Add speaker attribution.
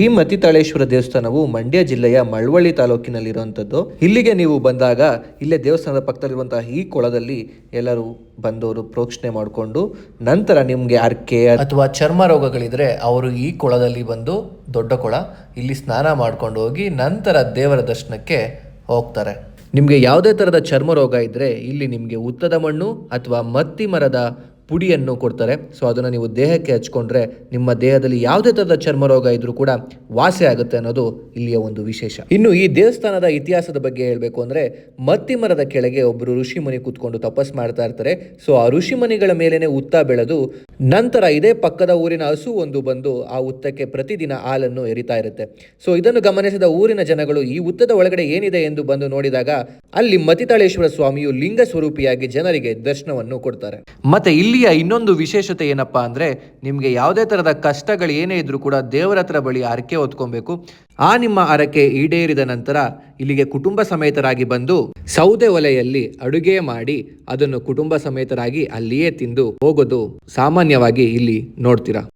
Speaker 1: ಈ ಮತಿತಾಳೇಶ್ವರ ದೇವಸ್ಥಾನವು ಮಂಡ್ಯ ಜಿಲ್ಲೆಯ ಮಳವಳ್ಳಿ ತಾಲೂಕಿನಲ್ಲಿರುವಂಥದ್ದು. ಇಲ್ಲಿಗೆ ನೀವು ಬಂದಾಗ ಇಲ್ಲೇ ದೇವಸ್ಥಾನದ ಪಕ್ಕದಲ್ಲಿರುವಂತಹ ಈ ಕೊಳದಲ್ಲಿ ಎಲ್ಲರೂ ಬಂದವರು ಪ್ರೋಕ್ಷಣೆ ಮಾಡಿಕೊಂಡು ನಂತರ ನಿಮಗೆ ಅರ್ಕೆ ಅಥವಾ ಚರ್ಮ ರೋಗಗಳಿದ್ರೆ ಅವರು ಈ ಕೊಳದಲ್ಲಿ ಬಂದು ದೊಡ್ಡ ಕೊಳ ಇಲ್ಲಿ ಸ್ನಾನ ಮಾಡ್ಕೊಂಡು ಹೋಗಿ ನಂತರ ದೇವರ ದರ್ಶನಕ್ಕೆ ಹೋಗ್ತಾರೆ. ನಿಮಗೆ ಯಾವುದೇ ಥರದ ಚರ್ಮ ರೋಗ ಇದ್ದರೆ ಇಲ್ಲಿ ನಿಮಗೆ ಉತ್ತದ ಮಣ್ಣು ಅಥವಾ ಮತ್ತಿ ಮರದ ಪುಡಿಯನ್ನು ಕೊಡ್ತಾರೆ. ಸೊ ಅದನ್ನು ನೀವು ದೇಹಕ್ಕೆ ಹಚ್ಕೊಂಡ್ರೆ ನಿಮ್ಮ ದೇಹದಲ್ಲಿ ಯಾವುದೇ ಥರದ ಚರ್ಮ ರೋಗ ಇದ್ರೂ ಕೂಡ ವಾಸಿ ಆಗುತ್ತೆ ಅನ್ನೋದು ಇಲ್ಲಿಯ ಒಂದು ವಿಶೇಷ. ಇನ್ನು ಈ ದೇವಸ್ಥಾನದ ಇತಿಹಾಸದ ಬಗ್ಗೆ ಹೇಳಬೇಕು ಅಂದರೆ ಮತ್ತಿ ಮರದ ಕೆಳಗೆ ಒಬ್ಬರು ಋಷಿ ಮುನಿ ಕೂತ್ಕೊಂಡು ತಪಸ್ ಮಾಡ್ತಾ ಇರ್ತಾರೆ. ಸೊ ಆ ಋಷಿ ಮುನಿಗಳ ಮೇಲೇನೆ ಉತ್ತ ಬೆಳೆದು ನಂತರ ಇದೇ ಪಕ್ಕದ ಊರಿನ ಹಸು ಒಂದು ಬಂದು ಆ ಉತ್ತಕ್ಕೆ ಪ್ರತಿದಿನ ಹಾಲನ್ನು ಎರಿತಾ ಇರುತ್ತೆ. ಸೊ ಇದನ್ನು ಗಮನಿಸಿದ ಊರಿನ ಜನಗಳು ಈ ಉತ್ತದ ಒಳಗಡೆ ಏನಿದೆ ಎಂದು ಬಂದು ನೋಡಿದಾಗ ಅಲ್ಲಿ ಮತಿತಾಳೇಶ್ವರ ಸ್ವಾಮಿಯು ಲಿಂಗ ಸ್ವರೂಪಿಯಾಗಿ ಜನರಿಗೆ ದರ್ಶನವನ್ನು ಕೊಡ್ತಾರೆ. ಮತ್ತೆ ಇನ್ನೊಂದು ವಿಶೇಷತೆ ಏನಪ್ಪಾ ಅಂದ್ರೆ ನಿಮಗೆ ಯಾವುದೇ ತರದ ಕಷ್ಟಗಳು ಏನೇ ಇದ್ರೂ ಕೂಡ ದೇವರ ಹತ್ರ ಬಳಿ ಹರಕೆ ಹೊತ್ಕೊಬೇಕು. ಆ ನಿಮ್ಮ ಹರಕೆ ಈಡೇರಿದ ನಂತರ ಇಲ್ಲಿಗೆ ಕುಟುಂಬ ಸಮೇತರಾಗಿ ಬಂದು ಸೌದೆ ಒಲೆಯಲ್ಲಿ ಅಡುಗೆ ಮಾಡಿ ಅದನ್ನು ಕುಟುಂಬ ಸಮೇತರಾಗಿ ಅಲ್ಲಿಯೇ ತಿಂದು ಹೋಗೋದು ಸಾಮಾನ್ಯವಾಗಿ ಇಲ್ಲಿ ನೋಡ್ತೀರಾ?